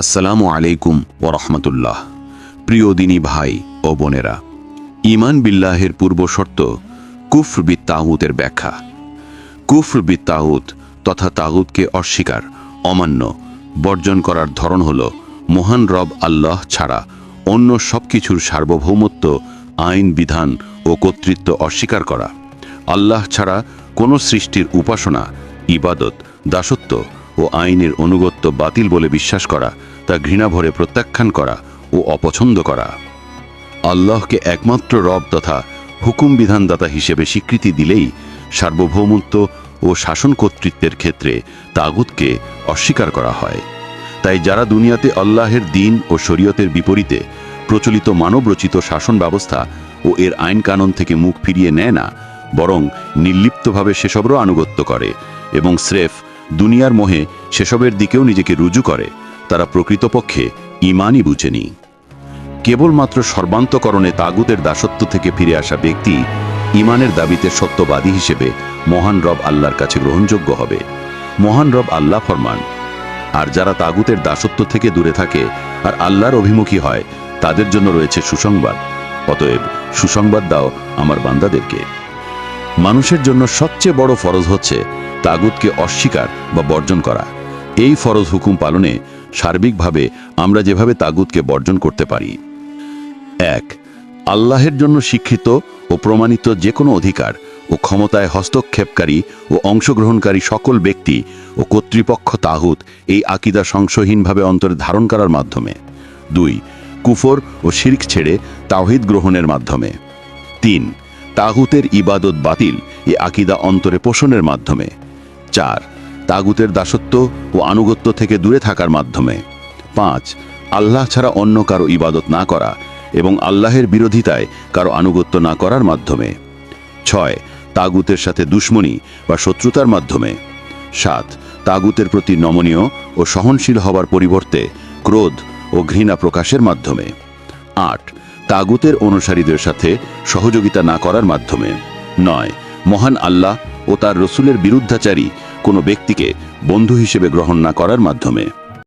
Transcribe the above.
আসসালামু আলাইকুম ওরহমতুল্লাহ প্রিয় দিনী ভাই ও বোনেরা ইমান বিল্লাহের পূর্ব শর্ত কুফর বিত তাহুতের ব্যাখ্যা। কুফর বিত তাহুত তথা তাগুতকে অস্বীকার, অমান্য, বর্জন করার ধরন হল মহান রব আল্লাহ ছাড়া অন্য সবকিছুর সার্বভৌমত্ব, আইন, বিধান ও কর্তৃত্ব অস্বীকার করা। আল্লাহ ছাড়া কোনো সৃষ্টির উপাসনা, ইবাদত, দাসত্ব ও আইনের অনুগত্য বাতিল বলে বিশ্বাস করা, তা ঘৃণা ভরে প্রত্যাখ্যান করা ও অপছন্দ করা। আল্লাহকে একমাত্র রব তথা হুকুম বিধানদাতা হিসেবে স্বীকৃতি দিলেই সার্বভৌমত্ব ও শাসন কর্তৃত্বের ক্ষেত্রে তাগুতকে অস্বীকার করা হয়। তাই যারা দুনিয়াতে আল্লাহের দিন ও শরীয়তের বিপরীতে প্রচলিত মানবরচিত শাসন ব্যবস্থা ও এর আইন কানুন থেকে মুখ ফিরিয়ে নেয় না, বরং নির্লিপ্তভাবে সেসবেরও আনুগত্য করে এবং স্রেফ দুনিয়ার মোহে সেসবের দিকেও নিজেকে রুজু করে। তারা প্রকৃতপক্ষে ইমানই বুঝেনি। কেবলমাত্র সর্বান্তকরণে তাগুতের দাসত্ব থেকে ফিরে আসা ব্যক্তি ইমানের দাবিতে সত্যবাদী হিসেবে মহান রব আল্লাহর কাছে গ্রহণযোগ্য হবে। মহান রব আল্লাহ ফরমান। আর যারা তাগুতের দাসত্ব থেকে দূরে থাকে আর আল্লাহর অভিমুখী হয়, তাদের জন্য রয়েছে সুসংবাদ। অতএব সুসংবাদ দাও আমার বান্দাদেরকে। মানুষের জন্য সবচেয়ে বড় ফরজ হচ্ছে তাগুতকে অস্বীকার বা বর্জন করা। এই ফরজ হুকুম পালনে সার্বিকভাবে আমরা যেভাবে তাগুতকে বর্জন করতে পারি। এক, আল্লাহের জন্য শিক্ষিত ও প্রমাণিত যে কোনো অধিকার ও ক্ষমতায় হস্তক্ষেপকারী ও অংশগ্রহণকারী সকল ব্যক্তি ও কর্তৃপক্ষ তাহুত এই আকিদা সংশয়হীনভাবে অন্তরে ধারণ করার মাধ্যমে। দুই, কুফর ও শির্ক ছেড়ে তাওহিদ গ্রহণের মাধ্যমে। তিন তাগুতের ইবাদত বাতিল এ আকিদা অন্তরে পোষণের মাধ্যমে। চার, তাগুতের দাসত্ব ও আনুগত্য থেকে দূরে থাকার মাধ্যমে। পাঁচ, আল্লাহ ছাড়া অন্য কারও ইবাদত না করা এবং আল্লাহের বিরোধিতায় কারও আনুগত্য না করার মাধ্যমে। ছয়, তাগুতের সাথে দুশ্মনী বা শত্রুতার মাধ্যমে। সাত, তাগুতের প্রতি নমনীয় ও সহনশীল হবার পরিবর্তে ক্রোধ ও ঘৃণা প্রকাশের মাধ্যমে। আট তাগুতের অনুসারীদের সাথে সহযোগিতা না করার মাধ্যমে। নয়, মহান আল্লাহ ও তার রসুলের বিরুদ্ধাচারী কোনো ব্যক্তিকে বন্ধু হিসেবে গ্রহণ না করার মাধ্যমে।